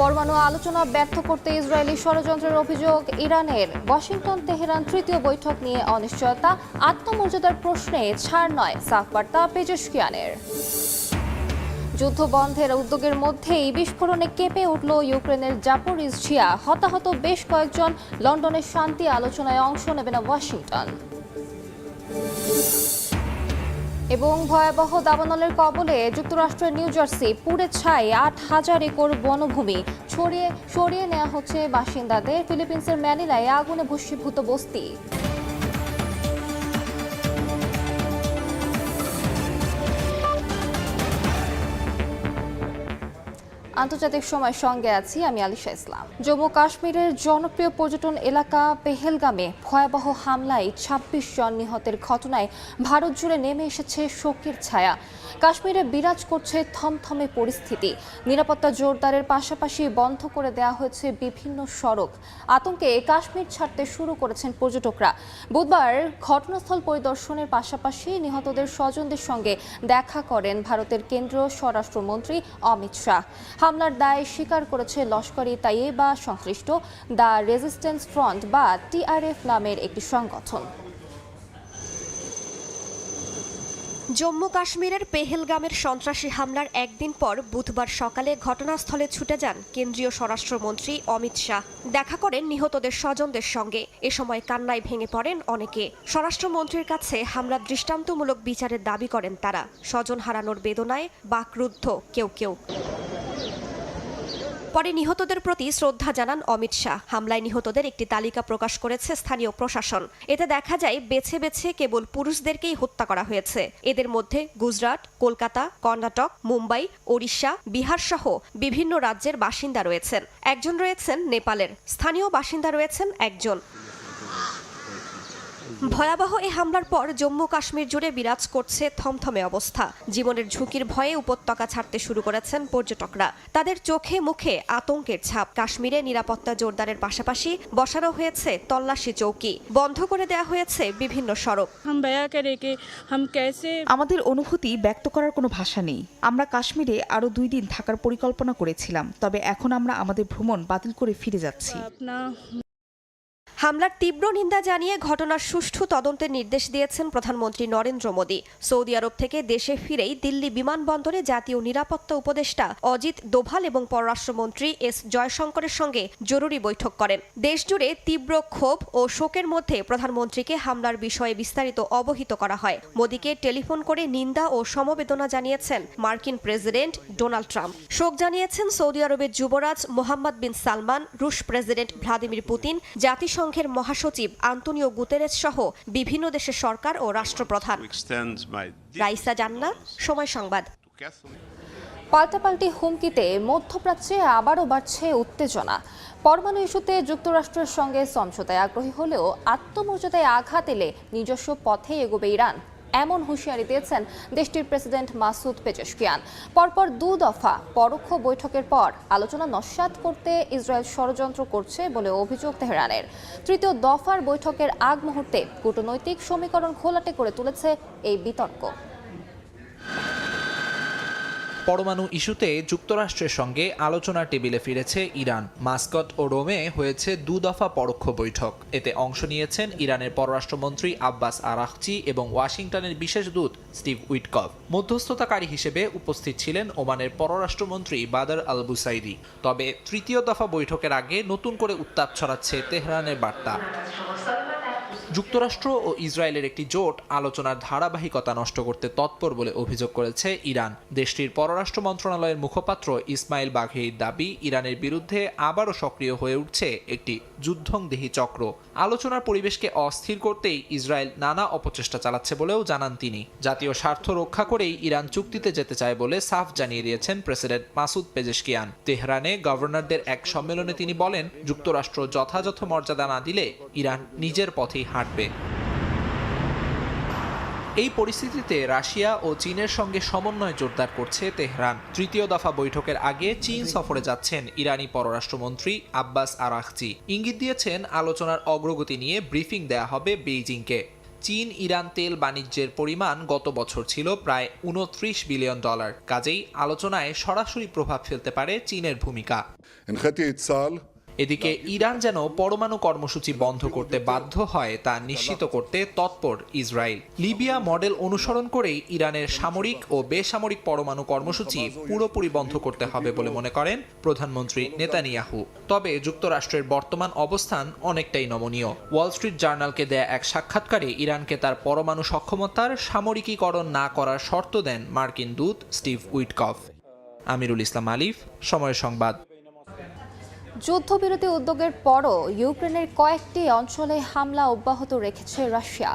পরমাণু আলোচনা ব্যর্থ করতে ইসরায়েলি ষড়যন্ত্রের অভিযোগ ইরানের। ওয়াশিংটন, তেহরান তৃতীয় বৈঠক নিয়ে অনিশ্চয়তা, আত্মমর্যাদার প্রশ্নে ছাড় নয়, সাফ বার্তা পেজস্কিয়ানের। যুদ্ধ বন্ধের উদ্যোগের মধ্যেই বিস্ফোরণে কেঁপে উঠল ইউক্রেনের জাপুর জাপোরিজিয়া হতাহত বেশ কয়েকজন লন্ডনের শান্তি আলোচনায় অংশ নেবে না ওয়াশিংটন। এবং ভয়াবহ দাবানলের কবলে যুক্তরাষ্ট্রের নিউ জার্সি পুড়ে ছাই আট হাজার একর বনভূমি। ছড়িয়ে সরিয়ে নেওয়া হচ্ছে বাসিন্দাদের। ফিলিপিন্সের ম্যানিলায় আগুনে ভস্মীভূত বস্তি। আন্তর্জাতিক সময় সঙ্গে আছি আমি আলিশা ইসলাম। জম্মু কাশ্মীরের জনপ্রিয় পর্যটন এলাকা পেহেলগামে ভয়াবহ হামলায় ছাব্বিশ জন নিহতের ঘটনায় ভারত জুড়ে নেমে এসেছে শোকের ছায়া। কাশ্মীরে বিরাজ করছে থমথমে পরিস্থিতি। নিরাপত্তা জোরদারের পাশাপাশি বন্ধ করে দেওয়া হয়েছে বিভিন্ন সড়ক। আতঙ্কে কাশ্মীর ছাড়তে শুরু করেছেন পর্যটকরা। বুধবার ঘটনাস্থল পরিদর্শনের পাশাপাশি নিহতদের স্বজনদের সঙ্গে দেখা করেন ভারতের কেন্দ্রীয় স্বরাষ্ট্রমন্ত্রী অমিত শাহ। হামলার দায় স্বীকার করেছে লস্করি তাইয়েবা সংশ্লিষ্ট দ্য রেজিস্ট্যান্স ফ্রন্ট বা টিআরএফ নামের একটি সংগঠন। জম্মু কাশ্মীরের পেহেলগামের সন্ত্রাসী হামলার একদিন পর বুধবার সকালে ঘটনাস্থলে ছুটে যান কেন্দ্রীয় স্বরাষ্ট্রমন্ত্রী অমিত শাহ। দেখা করেন নিহতদের স্বজনদের সঙ্গে। এ সময় কান্নায় ভেঙে পড়েন অনেকে। স্বরাষ্ট্রমন্ত্রীর কাছে হামলার দৃষ্টান্তমূলক বিচারের দাবি করেন তারা। স্বজন হারানোর বেদনায় বাকরুদ্ধ কেউ কেউ। পরে নিহতদের প্রতি শ্রদ্ধা জানান অমিত শাহ। হামলায় নিহতদের একটি তালিকা প্রকাশ করেছে স্থানীয় প্রশাসন। এতে দেখা যায়, বেছে বেছে কেবল পুরুষদেরকেই হত্যা করা হয়েছে। এদের মধ্যে গুজরাট, কলকাতা, কর্ণাটক, মুম্বাই, ওড়িশা, বিহার সহ বিভিন্ন রাজ্যের বাসিন্দা রয়েছেন। একজন রয়েছেন নেপালের। স্থানীয় বাসিন্দা রয়েছেন একজন। ভয়াবহ এ হামলার পর জম্মু কাশ্মীর জুড়ে বিরাজ করছে থমথমে অবস্থা। জীবনের ঝুঁকির ভয়ে উপত্যকা ছাড়তে শুরু করেছেন পর্যটকরা। তাদের চোখে মুখে আতঙ্কের ছাপ। কাশ্মীরে নিরাপত্তা জোরদারের পাশাপাশি বসানো হয়েছে তল্লাশি চৌকি। বন্ধ করে দেয়া হয়েছে বিভিন্ন সড়ক। আমাদের অনুভূতি ব্যক্ত করার কোনো ভাষা নেই। আমরা কাশ্মীরে আরও দুই দিন থাকার পরিকল্পনা করেছিলাম তবে এখন আমরা আমাদের ভ্রমণ বাতিল করে ফিরে যাচ্ছি। হামলার তীব্র নিন্দা জানিয়ে ঘটনার সুষ্ঠু তদন্তের নির্দেশ দিয়েছেন প্রধানমন্ত্রী নরেন্দ্র মোদী। সৌদি আরব থেকে দেশে ফিরেই দিল্লি বিমানবন্দরে জাতীয় নিরাপত্তা উপদেষ্টা অজিত দোভাল এবং পররাষ্ট্রমন্ত্রী এস জয়শঙ্করের সঙ্গে জরুরি বৈঠক করেন। দেশজুড়ে তীব্র ক্ষোভ ও শোকের মধ্যে প্রধানমন্ত্রীকে হামলার বিষয়ে বিস্তারিত অবহিত করা হয়। মোদীকে টেলিফোন করে নিন্দা ও সমবেদনা জানিয়েছেন মার্কিন প্রেসিডেন্ট ডোনাল্ড ট্রাম্প। শোক জানিয়েছেন সৌদি আরবের যুবরাজ মোহাম্মদ বিন সালমান, রুশ প্রেসিডেন্ট ভ্লাদিমির পুতিন জাতিসংঘের মহাসচিব আন্তনিও গুতেরেস সহ বিভিন্ন দেশের সরকার ও রাষ্ট্রপ্রধান। রাইসা জান্না সময় সংবাদ। পাল্টাপাল্টি হুমকিতে মধ্যপ্রাচ্যে আবারও বাড়ছে উত্তেজনা। পরমাণু ইস্যুতে যুক্তরাষ্ট্রের সঙ্গে সমঝোতায় আগ্রহী হলেও আত্মমর্যাদায় আঘাত এলে নিজস্ব পথে এগোবে ইরান। এমন হুঁশিয়ারি দিয়েছেন দেশটির প্রেসিডেন্ট মাসুদ পেজেশকিয়ান। পরপর দু দফা পরোক্ষ বৈঠকের পর আলোচনা নস্বাত করতে ইসরায়েল ষড়যন্ত্র করছে বলে অভিযোগ তেহরানের। তৃতীয় দফার বৈঠকের আগ মুহূর্তে কূটনৈতিক সমীকরণ খোলাটে করে তুলেছে এই বিতর্ক। পরমাণু ইস্যুতে যুক্তরাষ্ট্রের সঙ্গে আলোচনার টেবিলে ফিরেছে ইরান। মাস্কট ও রোমে হয়েছে দু দফা পরোক্ষ বৈঠক। এতে অংশ নিয়েছেন ইরানের পররাষ্ট্রমন্ত্রী আব্বাস আরাকচি এবং ওয়াশিংটনের বিশেষ দূত স্টিভ উইটকভ মধ্যস্থতাকারী হিসেবে উপস্থিত ছিলেন ওমানের পররাষ্ট্রমন্ত্রী বাদার আল বুসাইদি তবে তৃতীয় দফা বৈঠকের আগে নতুন করে উত্তাপ ছড়াচ্ছে তেহরানের বার্তা। যুক্তরাষ্ট্র ও ইসরায়েলের একটি জোট আলোচনার ধারাবাহিকতা নষ্ট করতে তৎপর বলে অভিযোগ করেছে ইরান। দেশটির পররাষ্ট্র মন্ত্রণালয়ের মুখপাত্র ইসমাইল বাঘের দাবি, ইরানের বিরুদ্ধে আবারও সক্রিয় হয়ে উঠছে একটি যুদ্ধংদেহী চক্র। আলোচনার পরিবেশকে অস্থির করতেই ইসরায়েল নানা অপচেষ্টা চালাচ্ছে বলেও জানান তিনি। জাতীয় স্বার্থ রক্ষা করেই ইরান চুক্তিতে যেতে চায় বলে সাফ জানিয়ে দিয়েছেন প্রেসিডেন্ট মাসুদ পেজেশকিয়ান। তেহরানে গভর্নরদের এক সম্মেলনে তিনি বলেন, যুক্তরাষ্ট্র যথাযথ মর্যাদা না দিলে ইরান নিজের পথেই হাঁটবে। এই পরিস্থিতিতে রাশিয়া ও চীনের সঙ্গে সমন্বয় জোরদার করছে তেহরান। তৃতীয় দফা বৈঠকের আগে চীন সফরে যাচ্ছেন ইরানি পররাষ্ট্রমন্ত্রী আব্বাস আরাখজি ইঙ্গিত দিয়েছেন আলোচনার অগ্রগতি নিয়ে ব্রিফিং দেয়া হবে বেইজিংকে। চীন ইরান তেল বাণিজ্যের পরিমাণ গত বছর ছিল প্রায় উনত্রিশ বিলিয়ন ডলার। কাজেই আলোচনায় সরাসরি প্রভাব ফেলতে পারে চীনের ভূমিকা। এদিকে ইরান যেন পরমাণু কর্মসূচি বন্ধ করতে বাধ্য হয় তা নিশ্চিত করতে তৎপর ইসরায়েল। লিবিয়া মডেল অনুসরণ করেই ইরানের সামরিক ও বেসামরিক পরমাণু কর্মসূচি পুরোপুরি বন্ধ করতে হবে বলে মনে করেন প্রধানমন্ত্রী নেতানিয়াহু। তবে যুক্তরাষ্ট্রের বর্তমান অবস্থান অনেকটাই নমনীয়। ওয়াল স্ট্রিট জার্নালকে দেয়া এক সাক্ষাৎকারে ইরানকে তার পরমাণু সক্ষমতার সামরিকীকরণ না করার শর্ত দেন মার্কিন দূত স্টিভ উইটকফ। আমিরুল ইসলাম আলিফ সময় সংবাদ। যুদ্ধবিরতি উদ্যোগের পরও ইউক্রেনের কয়েকটি অঞ্চলে হামলা অব্যাহত রেখেছে রাশিয়া।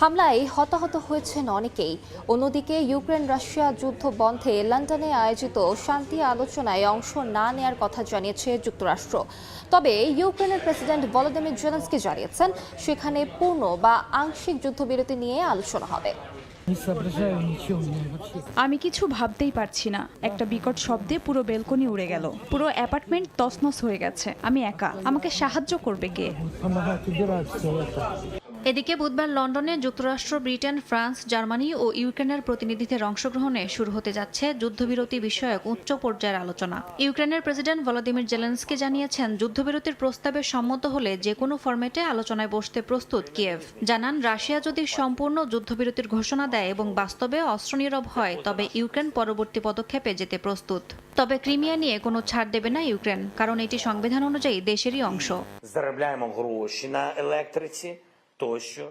হামলায় হতাহত হয়েছেন অনেকেই। অন্যদিকে ইউক্রেন রাশিয়া যুদ্ধ বন্ধে লন্ডনে আয়োজিত শান্তি আলোচনায় অংশ না নেয়ার কথা জানিয়েছে যুক্তরাষ্ট্র। তবে ইউক্রেনের প্রেসিডেন্ট ভলোদিমির জেলেন্সকি জানিয়েছেন, সেখানে পূর্ণ বা আংশিক যুদ্ধবিরতি নিয়ে আলোচনা হবে। আমি কিছু ভাবতেই পারছি না। একটা বিকট শব্দে পুরো বেলকনি উড়ে গেল। পুরো অ্যাপার্টমেন্ট তসনস হয়ে গেছে। আমি একা। আমাকে সাহায্য করবে কে? এদিকে বুধবার লন্ডনে যুক্তরাষ্ট্র, ব্রিটেন, ফ্রান্স, জার্মানি ও ইউক্রেনের প্রতিনিধিদের অংশগ্রহণে শুরু হতে যাচ্ছে যুদ্ধবিরতি বিষয়ক উচ্চ পর্যায়ের আলোচনা। ইউক্রেনের প্রেসিডেন্ট ভলোদিমির জেলেন্সকে জানিয়েছেন, যুদ্ধবিরতির প্রস্তাবে সম্মত হলে যে কোনো ফরম্যাটে আলোচনায় বসতে প্রস্তুত কিয়েভ। জানান, রাশিয়া যদি সম্পূর্ণ যুদ্ধবিরতির ঘোষণা দেয় এবং বাস্তবে অস্ত্র নীরব হয়, তবে ইউক্রেন পরবর্তী পদক্ষেপে যেতে প্রস্তুত। তবে ক্রিমিয়া নিয়ে কোনো ছাড় দেবে না ইউক্রেন, কারণ এটি সংবিধান অনুযায়ী দেশেরই অংশ।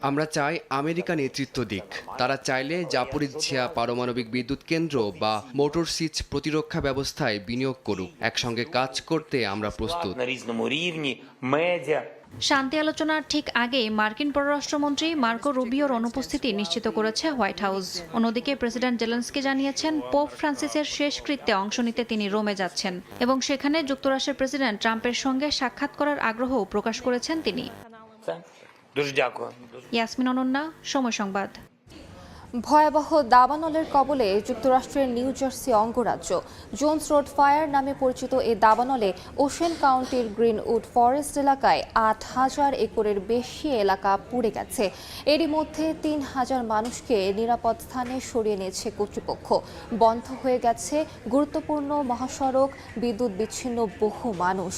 আমরা চাই আমেরিকা নেতৃত্ব দিক। তারা চাইলে জাপরিঝিয়া পারমাণবিক বিদ্যুৎ কেন্দ্র বা মোটর সিচ প্রতিরক্ষা ব্যবস্থায় বিনিয়োগ করুক। একসঙ্গে কাজ করতে আমরা প্রস্তুত। শান্তি আলোচনার ঠিক আগে মার্কিন পররাষ্ট্রমন্ত্রী মার্কো রুবিওর অনুপস্থিতি নিশ্চিত করেছে হোয়াইট হাউস। অন্যদিকে প্রেসিডেন্ট জেলেন্সকি জানিয়েছেন পোপ ফ্রান্সিসের শেষকৃত্যে অংশ নিতে তিনি রোমে যাচ্ছেন এবং সেখানে যুক্তরাষ্ট্রের প্রেসিডেন্ট ট্রাম্পের সঙ্গে সাক্ষাৎ করার আগ্রহ প্রকাশ করেছেন তিনি। Дуже дякую. Ясмін Онунна, Шоми সংбад. ভয়াবহ দাবানলের কবলে যুক্তরাষ্ট্রের নিউ জার্সি অঙ্গরাজ্য। জোন্স রোড ফায়ার নামে পরিচিত এই দাবানলে ওশেন কাউন্টির গ্রিনউড ফরেস্ট এলাকায় আট হাজার একরের বেশি এলাকা পুড়ে গেছে। এরই মধ্যে তিন হাজার মানুষকে নিরাপদ স্থানে সরিয়ে নিয়েছে কর্তৃপক্ষ। বন্ধ হয়ে গেছে গুরুত্বপূর্ণ মহাসড়ক, বিদ্যুৎ বিচ্ছিন্ন বহু মানুষ।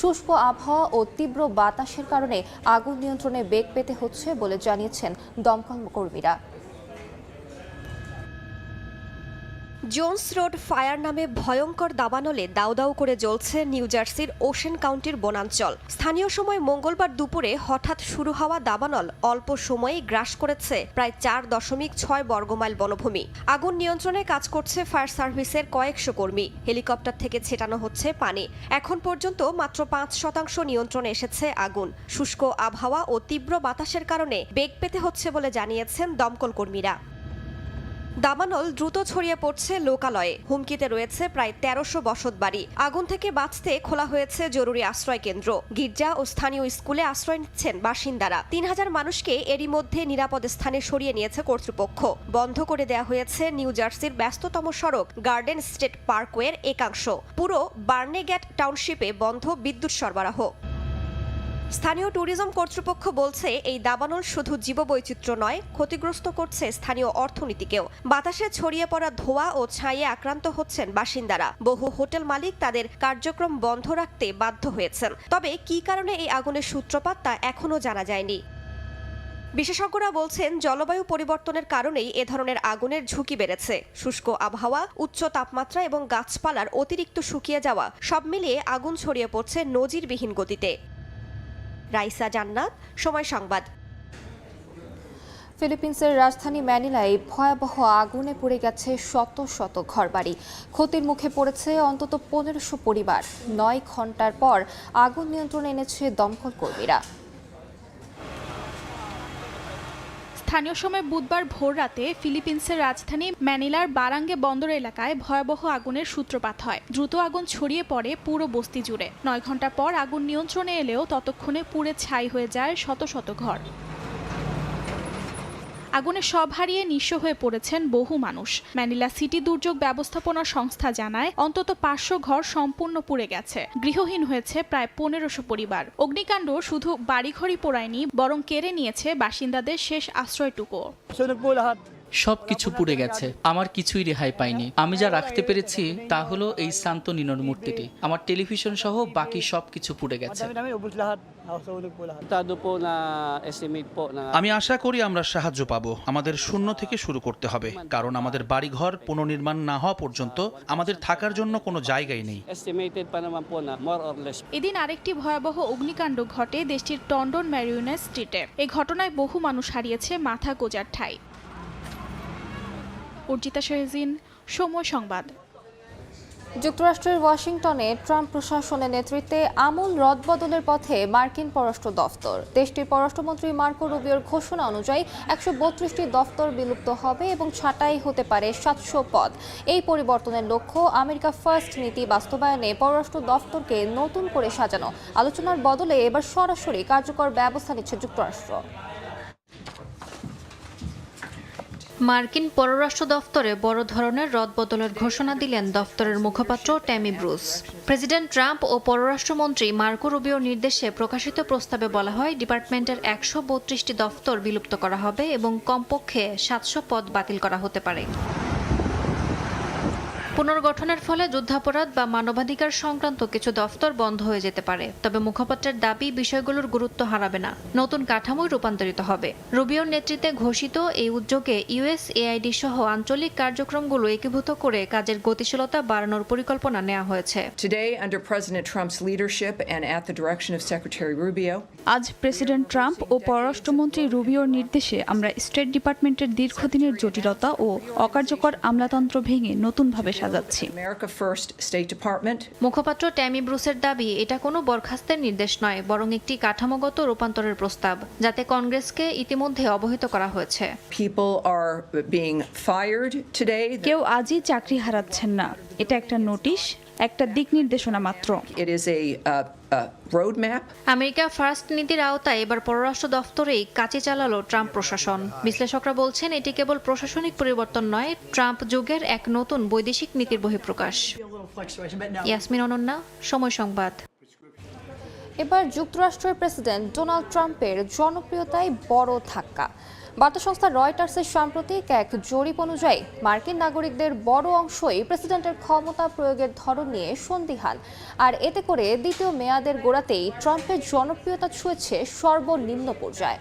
শুষ্ক আবহাওয়া ও তীব্র বাতাসের কারণে আগুন নিয়ন্ত্রণে বেগ পেতে হচ্ছে বলে জানিয়েছেন দমকল কর্মীরা। জোন্স রোড ফায়ার নামে ভয়ঙ্কর দাবানলে দাউ দাউ করে জ্বলছে নিউ জার্সির ওশেন কাউন্টির বনাঞ্চল। স্থানীয় সময় মঙ্গলবার দুপুরে হঠাৎ শুরু হওয়া দাবানল অল্প সময়েই গ্রাস করেছে প্রায় চার দশমিক ছয় বর্গমাইল বনভূমি। আগুন নিয়ন্ত্রণে কাজ করছে ফায়ার সার্ভিসের কয়েকশো কর্মী। হেলিকপ্টার থেকে ছেটানো হচ্ছে পানি। এখন পর্যন্ত মাত্র পাঁচ শতাংশ নিয়ন্ত্রণে এসেছে আগুন। শুষ্ক আবহাওয়া ও তীব্র বাতাসের কারণে বেগ পেতে হচ্ছে বলে জানিয়েছেন দমকল কর্মীরা। দাবানল দ্রুত ছড়িয়ে পড়ছে লোকালয়ে। হুমকিতে রয়েছে প্রায় তেরোশো বসত বাড়ি। আগুন থেকে বাঁচতে খোলা হয়েছে জরুরি আশ্রয় কেন্দ্র। গির্জা ও স্থানীয় স্কুলে আশ্রয় নিচ্ছেন বাসিন্দারা। তিন হাজার মানুষকে এরই মধ্যে নিরাপদ স্থানে সরিয়ে নিয়েছে কর্তৃপক্ষ। বন্ধ করে দেওয়া হয়েছে নিউ জার্সির ব্যস্ততম সড়ক, গার্ডেন স্টেট পার্কওয়ের একাংশ। পুরো বার্নেগ্যাট টাউনশিপে বন্ধ বিদ্যুৎ সরবরাহ। স্থানীয় ট্যুরিজম কর্তৃপক্ষ বলছে, এই দাবানল শুধু জীববৈচিত্র্য নয়, ক্ষতিগ্রস্ত করছে স্থানীয় অর্থনীতিকেও। বাতাসে ছড়িয়ে পড়া ধোঁয়া ও ছাইয়ে আক্রান্ত হচ্ছেন বাসিন্দারা। বহু হোটেল মালিক তাদের কার্যক্রম বন্ধ রাখতে বাধ্য হয়েছেন। তবে কী কারণে এই আগুনের সূত্রপাত তা এখনও জানা যায়নি। বিশেষজ্ঞরা বলছেন, জলবায়ু পরিবর্তনের কারণেই এ ধরনের আগুনের ঝুঁকি বেড়েছে। শুষ্ক আবহাওয়া, উচ্চ তাপমাত্রা এবং গাছপালার অতিরিক্ত শুকিয়ে যাওয়া সব মিলিয়ে আগুন ছড়িয়ে পড়ছে নজিরবিহীন গতিতে। রাইসা জান্নাত, সময় সংবাদ। ফিলিপিন্সের রাজধানী ম্যানিলায় ভয়াবহ আগুনে পড়ে গেছে শত শত ঘরবাড়ি। ক্ষতির মুখে পড়েছে অন্তত পনেরোশো পরিবার। নয় ঘণ্টার পর আগুন নিয়ন্ত্রণে এনেছে দমকল কর্মীরা। স্থানীয় সময় বুধবার ভোর রাতে ফিলিপিন্সের রাজধানী ম্যানিলার বারাঙ্গে বন্দর এলাকায় ভয়াবহ আগুনের সূত্রপাত হয়। দ্রুত আগুন ছড়িয়ে পড়ে পুরো বস্তি জুড়ে। নয় ঘণ্টা পর আগুন নিয়ন্ত্রণে এলেও ততক্ষণে পুড়ে ছাই হয়ে যায় শত শত ঘর। আগুনে সব হারিয়ে নিঃস্ব হয়ে পড়েছেন বহু মানুষ। ম্যানিলা সিটি দুর্যোগ ব্যবস্থাপনা সংস্থা জানায়, অন্তত পাঁচশো ঘর সম্পূর্ণ পুড়ে গেছে। গৃহহীন হয়েছে প্রায় পনেরোশো পরিবার। অগ্নিকাণ্ড শুধু বাড়িঘরই পোড়ায়নি, বরং কেড়ে নিয়েছে বাসিন্দাদের শেষ আশ্রয়টুকু সব কিছু পুড়ে গেছে। আমার কিছুই রেহাই পাইনি। আমি যা রাখতে পেরেছি তা হলো এই শান্ত নিনর মূর্তিটি। আমার টেলিভিশন সহ বাকি সব কিছু পুড়ে গেছে। আমি আশা করি আমরা সাহায্য পাবো। আমাদের শূন্য থেকে শুরু করতে হবে। কারণ আমাদের বাড়িঘর পুনর্নির্মাণ না হওয়া পর্যন্ত আমাদের থাকার জন্য কোনো জায়গাই নেই। এদিন আরেকটি ভয়াবহ অগ্নিকাণ্ড ঘটে দেশটির টন্ডন ম্যারিউনা স্ট্রিটে। এই ঘটনায় বহু মানুষ হারিয়েছে মাথা গোজার ঠাই। অর্জিতা শেহজিন সময় সংবাদ। যুক্তরাষ্ট্রের ওয়াশিংটনে ট্রাম্প প্রশাসনের নেতৃত্বে আমূল রদবদলের পথে মার্কিন পররাষ্ট্র দফতর। দেশটির পররাষ্ট্রমন্ত্রী মার্কো রুবিওর ঘোষণা অনুযায়ী একশো বত্রিশটি দফতর বিলুপ্ত হবে এবং ছাঁটাই হতে পারে সাতশো পদ। এই পরিবর্তনের লক্ষ্য আমেরিকা ফার্স্ট নীতি বাস্তবায়নে পররাষ্ট্র দফতরকে নতুন করে সাজানো। আলোচনার বদলে এবার সরাসরি কার্যকর ব্যবস্থা নিচ্ছে যুক্তরাষ্ট্র। মার্কিন পররাষ্ট্র দফতরে বড় ধরনের রদবদলের ঘোষণা দিলেন দফতরের মুখপাত্র ট্যামি ব্রুস। প্রেসিডেন্ট ট্রাম্প ও পররাষ্ট্রমন্ত্রী মার্কো রুবিওর নির্দেশে প্রকাশিত প্রস্তাবে বলা হয়, ডিপার্টমেন্টের একশো বত্রিশটি দফতর বিলুপ্ত করা হবে এবং কমপক্ষে সাতশো পদ বাতিল করা হতে পারে। পুনর্গঠনের ফলে যুদ্ধাপরাধ বা মানবাধিকার সংক্রান্ত কিছু দফতর বন্ধ হয়ে যেতে পারে। তবে মুখপাত্রের দাবি বিষয়গুলোর গুরুত্ব হারাবে না। নতুন কাঠামোয় রূপান্তরিত হবে। রুবিওর নেতৃত্বে ঘোষিত এই উদ্যোগে ইউএস এআইডি সহ আঞ্চলিক কার্যক্রমগুলো একীভূত করে কাজের গতিশীলতা বাড়ানোর পরিকল্পনা নেওয়া হয়েছে। Today, under President Trump's leadership and at the direction of আজ প্রেসিডেন্ট ট্রাম্প ও পররাষ্ট্রমন্ত্রী রুবিওর নির্দেশে আমরা স্টেট ডিপার্টমেন্টের দীর্ঘদিনের জটিলতা ও অকার্যকর আমলাতন্ত্র ভেঙে নতুনভাবে সাজাচ্ছি মুখপাত্র ট্যামি ব্রুসের দাবি এটা কোনো বরখাস্তের নির্দেশ নয় বরং একটি কাঠামোগত রূপান্তরের প্রস্তাব যাতে কংগ্রেসকে ইতিমধ্যে অবহিত করা হয়েছে। People are being fired today. কেউ আজই চাকরি হারাচ্ছেন না। এটা একটা নোটিশ একটা দিক নির্দেশনা মাত্র। It is a, uh. America first নীতির আওতায় এবার পররাষ্ট্র দফতরেই কাজে চালালো ট্রাম্প প্রশাসন। বিশ্লেষকরা বলছেন এটি কেবল প্রশাসনিক পরিবর্তন নয় ট্রাম্প যুগের এক নতুন বৈদেশিক নীতির বহিঃপ্রকাশ। ইয়াসমিন অনন্যা সময় সংবাদ। এবার যুক্তরাষ্ট্রের প্রেসিডেন্ট ডোনাল্ড ট্রাম্পের জনপ্রিয়তায় বড় ধাক্কা। বার্তা সংস্থা রয়টার্সের সাম্প্রতিক এক জরিপ অনুযায়ী মার্কিন নাগরিকদের বড় অংশই প্রেসিডেন্টের ক্ষমতা প্রয়োগের ধরন নিয়ে সন্দিহান। আর এতে করে দ্বিতীয় মেয়াদের গোড়াতেই ট্রাম্পের জনপ্রিয়তা ছুঁয়েছে সর্বনিম্ন পর্যায়ে।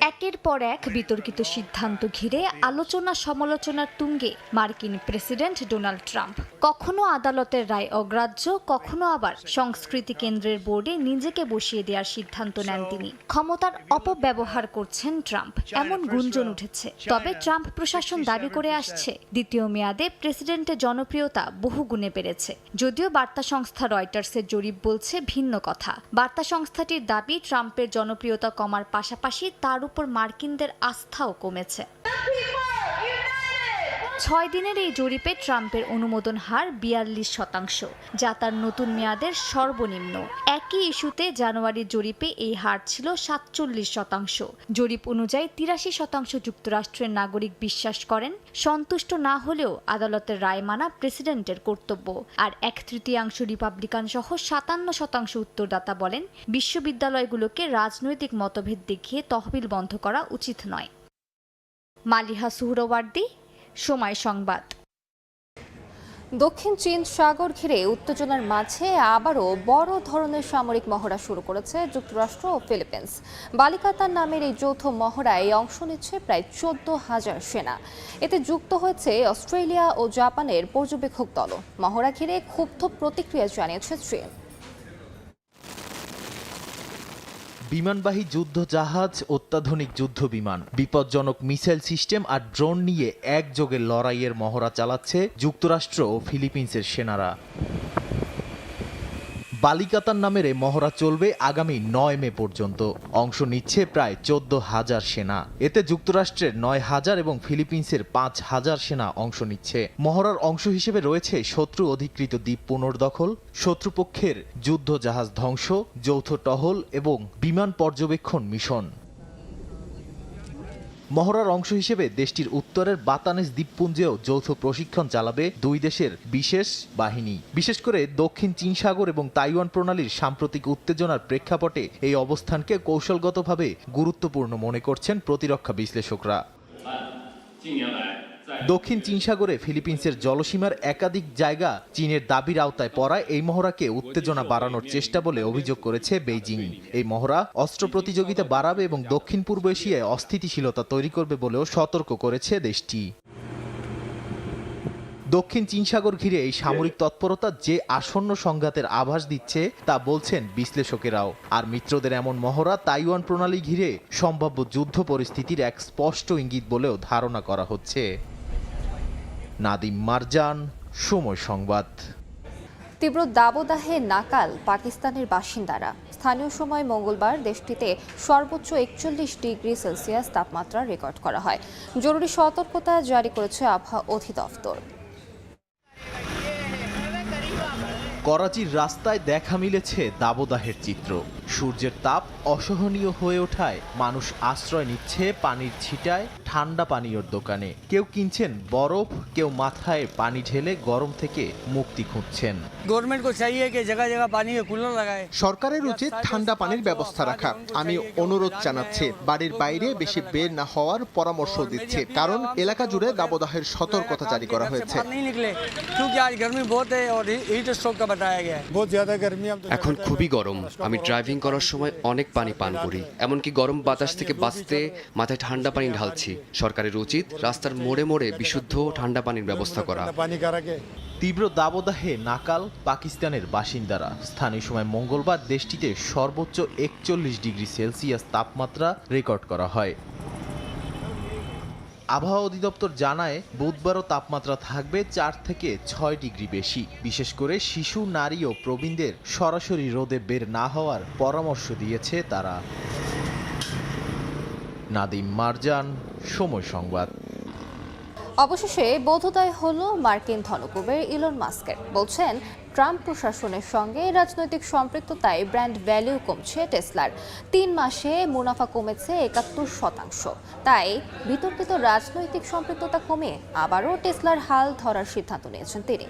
একের পর এক বিতর্কিত সিদ্ধান্ত ঘিরে আলোচনা সমালোচনার তুঙ্গে মার্কিন প্রেসিডেন্ট ডোনাল্ড ট্রাম্প। কখনো আদালতের রায় অগ্রাহ্য কখনো আবার সংস্কৃতি কেন্দ্রের বোর্ডে নিজেকে বসিয়ে দেওয়ার সিদ্ধান্ত নেন তিনি। ক্ষমতার অপব্যবহার করছেন ট্রাম্প। এমন গুঞ্জন উঠেছে। তবে ট্রাম্প প্রশাসন দাবি করে আসছে দ্বিতীয় মেয়াদে প্রেসিডেন্টের জনপ্রিয়তা বহু গুণে বেড়েছে। যদিও বার্তা সংস্থা রয়টার্সের জরিপ বলছে ভিন্ন কথা। বার্তা সংস্থাটির দাবি ট্রাম্পের জনপ্রিয়তা কমার পাশাপাশি তার উপর মার্কিনদের আস্থাও কমেছে। ছয় দিনের এই জরিপে ট্রাম্পের অনুমোদন হার বিয়াল্লিশ শতাংশ, যা তার নতুন মেয়াদের সর্বনিম্ন। একই ইস্যুতে জানুয়ারির জরিপে এই হার ছিল সাতচল্লিশ শতাংশ। জরিপ অনুযায়ী তিরাশি শতাংশ যুক্তরাষ্ট্রের নাগরিক বিশ্বাস করেন, সন্তুষ্ট না হলেও আদালতের রায় মানা প্রেসিডেন্টের কর্তব্য। আর এক তৃতীয়াংশ রিপাবলিকান সহ সাতান্ন শতাংশ উত্তরদাতা বলেন, বিশ্ববিদ্যালয়গুলোকে রাজনৈতিক মতভেদ দেখিয়ে তহবিল বন্ধ করা উচিত নয়। মালিহা সুহরওয়ার্দী সময় সংবাদ। দক্ষিণ চীন সাগর ঘিরে উত্তেজনার মাঝে আবারও বড় ধরনের সামরিক মহড়া শুরু করেছে যুক্তরাষ্ট্র ও ফিলিপিন্স। বালিকাতার নামের এই যৌথ মহড়ায় অংশ নিচ্ছে প্রায় চোদ্দ হাজার সেনা। এতে যুক্ত হয়েছে অস্ট্রেলিয়া ও জাপানের পর্যবেক্ষক দল মহড়া ঘিরে ক্ষুব্ধ প্রতিক্রিয়া জানিয়েছে চীন। বিমানবাহী যুদ্ধ জাহাজ, অত্যাধুনিক যুদ্ধ বিমান, বিপজ্জনক মিসাইল সিস্টেম আর ড্রোন নিয়ে একযোগে লড়াইয়ের মহড়া চালাচ্ছে যুক্তরাষ্ট্র ও ফিলিপিন্সের সেনারা। বালিকাতার নামের এ মহড়া চলবে আগামী নয় মে পর্যন্ত। অংশ নিচ্ছে প্রায় চোদ্দ হাজার সেনা। এতে যুক্তরাষ্ট্রের নয় হাজার এবং ফিলিপিন্সের পাঁচ হাজার সেনা অংশ নিচ্ছে। মহড়ার অংশ হিসেবে রয়েছে শত্রু অধিকৃত দ্বীপ পুনর্দখল, শত্রুপক্ষের যুদ্ধ জাহাজ ধ্বংস, যৌথ টহল এবং বিমান পর্যবেক্ষণ মিশন। মহড়ার অংশ হিসেবে দেশটির উত্তরের বাতানেস দ্বীপপুঞ্জেও যৌথ প্রশিক্ষণ চালাবে দুই দেশের বিশেষ বাহিনী। বিশেষ করে দক্ষিণ চীন সাগর এবং তাইওয়ান প্রণালীর সাম্প্রতিক উত্তেজনার প্রেক্ষাপটে এই অবস্থানকে কৌশলগতভাবে গুরুত্বপূর্ণ মনে করছেন প্রতিরক্ষা বিশ্লেষকরা। দক্ষিণ চীন সাগরে ফিলিপিন্সের জলসীমার একাধিক জায়গা চীনের দাবির আওতায় পড়ায় এই মহড়াকে উত্তেজনা বাড়ানোর চেষ্টা বলে অভিযোগ করেছে বেইজিং। এই মহড়া অস্ত্র প্রতিযোগিতা বাড়াবে এবং দক্ষিণ পূর্ব এশিয়ায় অস্থিতিশীলতা তৈরি করবে বলেও সতর্ক করেছে দেশটি। দক্ষিণ চীন সাগর ঘিরে এই সামরিক তৎপরতা যে আসন্ন সংঘাতের আভাস দিচ্ছে তা বলছেন বিশ্লেষকেরাও। আর মিত্রদের এমন মহড়া তাইওয়ান প্রণালী ঘিরে সম্ভাব্য যুদ্ধ পরিস্থিতির এক স্পষ্ট ইঙ্গিত বলেও ধারণা করা হচ্ছে। নাদিম মারজান সময় সংবাদ। তীব্র দাবদাহে নাকাল পাকিস্তানের বাসিন্দারা। স্থানীয় সময় মঙ্গলবার দেশটিতে সর্বোচ্চ একচল্লিশ ডিগ্রি সেলসিয়াস তাপমাত্রা রেকর্ড করা হয়। জরুরি সতর্কতা জারি করেছে আবহাওয়া অধিদপ্তর। করাচির রাস্তায় দেখা মিলেছে দাবদাহের চিত্র। সূর্যের তাপ অসহনীয় হয়ে ওঠায় মানুষ আশ্রয় নিচ্ছে পানির ছিটায় ঠান্ডা পানীয়র দোকানে। কেউ কিনছেন বরফ কেউ মাথায় পানি ঢেলে গরম থেকে মুক্তি খুঁজছেন। গভর্নমেন্ট জায়গা সরকারের উচিত ঠান্ডা পানির ব্যবস্থা রাখা। আমি অনুরোধ জানাচ্ছি বাড়ির বাইরে বেশি বের না হওয়ার পরামর্শ দিচ্ছে কারণ এলাকা জুড়ে দাবদাহের সতর্কতা জারি করা হয়েছে। এখন খুবই গরম। আমি ড্রাইভিং করার সময় অনেক পানি পান করি, এমনকি গরম বাতাস থেকে বাঁচতে মাথায় ঠান্ডা পানি ঢালছি। সরকারের উচিত রাস্তার মোড়ে মোড়ে বিশুদ্ধ ঠান্ডা পানির ব্যবস্থা করা। তীব্র দাবদাহে নাকাল পাকিস্তানের বাসিন্দারা। স্থানীয় সময় মঙ্গলবার দেশটিতে সর্বোচ্চ একচল্লিশ ডিগ্রি সেলসিয়াস তাপমাত্রা রেকর্ড করা হয়। আবহাওয়া অধিদপ্তর জানায় বুধবারও তাপমাত্রা থাকবে চার থেকে ছয় ডিগ্রি বেশি। বিশেষ করে শিশু, নারী ও প্রবীণদের সরাসরি রোদে বের না হওয়ার পরামর্শ দিয়েছে তারা। নাদিম মারজান, সময় সংবাদ। অবশেষে বোধোদয় হলো মার্কিন ধনকুবের ইলন মাস্কের। বলছেন ট্রাম্প প্রশাসনের সঙ্গে রাজনৈতিক সম্পৃক্ততায় ব্র্যান্ড ভ্যালু কমছে টেসলার। তিন মাসে মুনাফা কমেছে একাত্তর শতাংশ। তাই বিতর্কিত রাজনৈতিক সম্পৃক্ততা কমে আবারও টেসলার হাল ধরার সিদ্ধান্ত নিয়েছেন তিনি।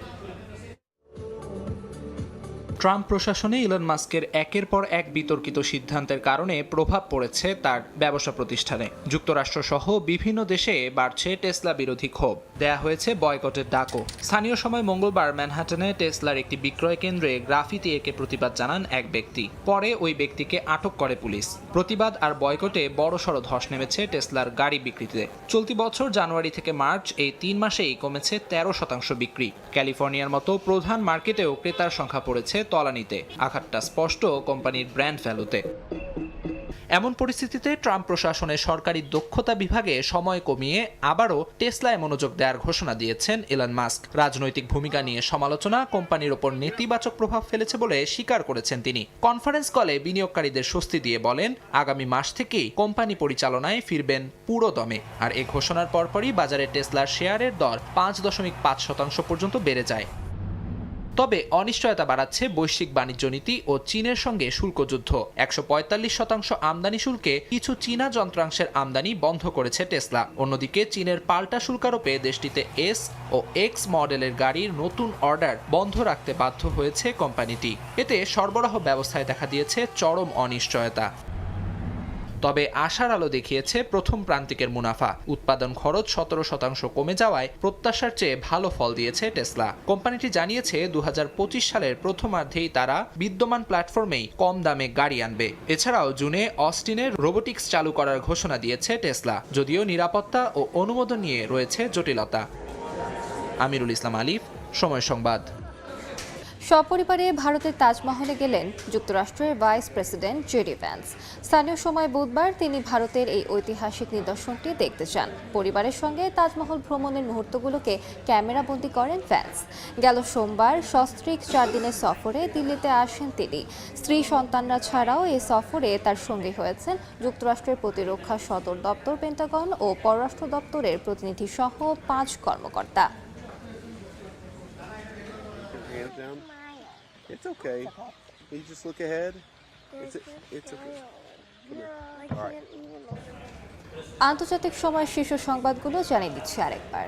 ট্রাম্প প্রশাসনে ইলন মাস্কের একের পর এক বিতর্কিত সিদ্ধান্তের কারণে প্রভাব পড়েছে তার ব্যবসা প্রতিষ্ঠানে। যুক্তরাষ্ট্র সহ বিভিন্ন দেশে বাড়ছে টেসলা বিরোধী ক্ষোভ। দেয়া হয়েছে বয়কটের ডাকও। স্থানীয় সময় মঙ্গলবার ম্যানহাটনে টেসলার একটি বিক্রয় কেন্দ্রে গ্রাফিতি একে প্রতিবাদ জানান এক ব্যক্তি। পরে ওই ব্যক্তিকে আটক করে পুলিশ। প্রতিবাদ আর বয়কটে বড়সড় ধস নেমেছে টেসলার গাড়ি বিক্রিতে। চলতি বছর জানুয়ারি থেকে মার্চ এই তিন মাসেই কমেছে তেরো শতাংশ বিক্রি। ক্যালিফোর্নিয়ার মতো প্রধান মার্কেটেও ক্রেতার সংখ্যা পড়েছে তলানিতে। আঘাতটা স্পষ্ট কোম্পানির ব্র্যান্ড ভ্যালুতে। এমন পরিস্থিতিতে ট্রাম্প প্রশাসনের সরকারি দক্ষতা বিভাগে সময় কমিয়ে আবারও টেসলায় মনোযোগ দেওয়ার ঘোষণা দিয়েছেন ইলন মাস্ক। রাজনৈতিক ভূমিকা নিয়ে সমালোচনা কোম্পানির ওপর নেতিবাচক প্রভাব ফেলেছে বলে স্বীকার করেছেন তিনি। কনফারেন্স কলে বিনিয়োগকারীদের স্বস্তি দিয়ে বলেন, আগামী মাস থেকেই কোম্পানি পরিচালনায় ফিরবেন পুরো দমে। আর এ ঘোষণার পরপরই বাজারে টেসলার শেয়ারের দর পাঁচ দশমিক পাঁচ শতাংশ পর্যন্ত বেড়ে যায়। তবে অনিশ্চয়তা বাড়াচ্ছে বৈশ্বিক বাণিজ্য নীতি ও চীনের সঙ্গে শুল্ক যুদ্ধ। একশো শতাংশ আমদানি শুল্কে কিছু চীনা যন্ত্রাংশের আমদানি বন্ধ করেছে টেসলা। অন্যদিকে চীনের পাল্টা শুল্কারোপে দেশটিতে এস ও এক্স মডেলের গাড়ির নতুন অর্ডার বন্ধ রাখতে বাধ্য হয়েছে কোম্পানিটি। এতে সরবরাহ ব্যবস্থায় দেখা দিয়েছে চরম অনিশ্চয়তা। তবে আশার আলো দেখিয়েছে প্রথম প্রান্তিকের মুনাফা। উৎপাদন খরচ সতেরো শতাংশ কমে যাওয়ায় প্রত্যাশার চেয়ে ভালো ফল দিয়েছে টেসলা। কোম্পানিটি জানিয়েছে দু হাজার পঁচিশ সালের প্রথমার্ধেই তারা বিদ্যমান প্ল্যাটফর্মেই কম দামে গাড়ি আনবে। এছাড়াও জুনে অস্টিনের রোবোটিক্স চালু করার ঘোষণা দিয়েছে টেসলা। যদিও নিরাপত্তা ও অনুমোদন নিয়ে রয়েছে জটিলতা। আমিরুল ইসলাম আলিফ, সময় সংবাদ। সপরিবারে ভারতের তাজমহলে গেলেন যুক্তরাষ্ট্রের ভাইস প্রেসিডেন্ট জেডি ভ্যান্স। স্থানীয় সময় বুধবার তিনি ভারতের এই ঐতিহাসিক নিদর্শনটি দেখতে চান। পরিবারের সঙ্গে তাজমহল ভ্রমণের মুহূর্তগুলোকে ক্যামেরাবন্দি করেন ভ্যান্স। গেল সোমবার সস্ত্রীক চার দিনের সফরে দিল্লিতে আসেন তিনি। স্ত্রী সন্তানরা ছাড়াও এই সফরে তার সঙ্গী হয়েছেন যুক্তরাষ্ট্রের প্রতিরক্ষা সদর দপ্তর, পেন্টাগন ও পররাষ্ট্র দপ্তরের প্রতিনিধিসহ পাঁচ কর্মকর্তা। It's okay. Can You just look ahead. It's it's okay. All right. আন্তর্জাতিক সময় শীর্ষ সংবাদগুলো জানিয়ে দিচ্ছি আরেকবার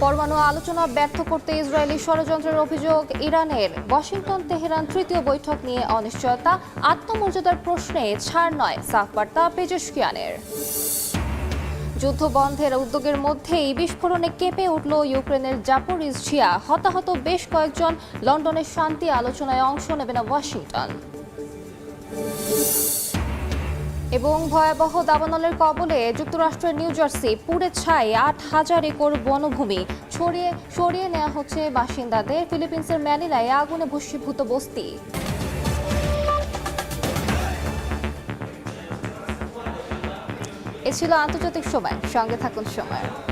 পরমাণু আলোচনা ব্যর্থ করতে ইসরায়েলি ষড়যন্ত্রের অভিযোগ ইরানের ওয়াশিংটন তেহরান তৃতীয় বৈঠক নিয়ে অনিশ্চয়তা আত্মমর্যাদার প্রশ্নে ছাড় নয় সাফ বার্তা পেজস্কিয়ানের যুদ্ধ বন্ধের উদ্যোগের মধ্যেই বিস্ফোরণে কেঁপে উঠল ইউক্রেনের জাপোরিজিয়া হতাহত বেশ কয়েকজন লন্ডনের শান্তি আলোচনায় অংশ নেবে না ওয়াশিংটন। এবং ভয়াবহ দাবানলের কবলে যুক্তরাষ্ট্রের নিউ জার্সি পুড়ে ছাই আট হাজার একর বনভূমি। ছড়িয়ে সরিয়ে নেওয়া হচ্ছে বাসিন্দাদের। ফিলিপিন্সের ম্যানিলায় আগুনে ভস্মীভূত বস্তি। ছিল আন্তর্জাতিক সময়। সঙ্গে থাকুন সময়।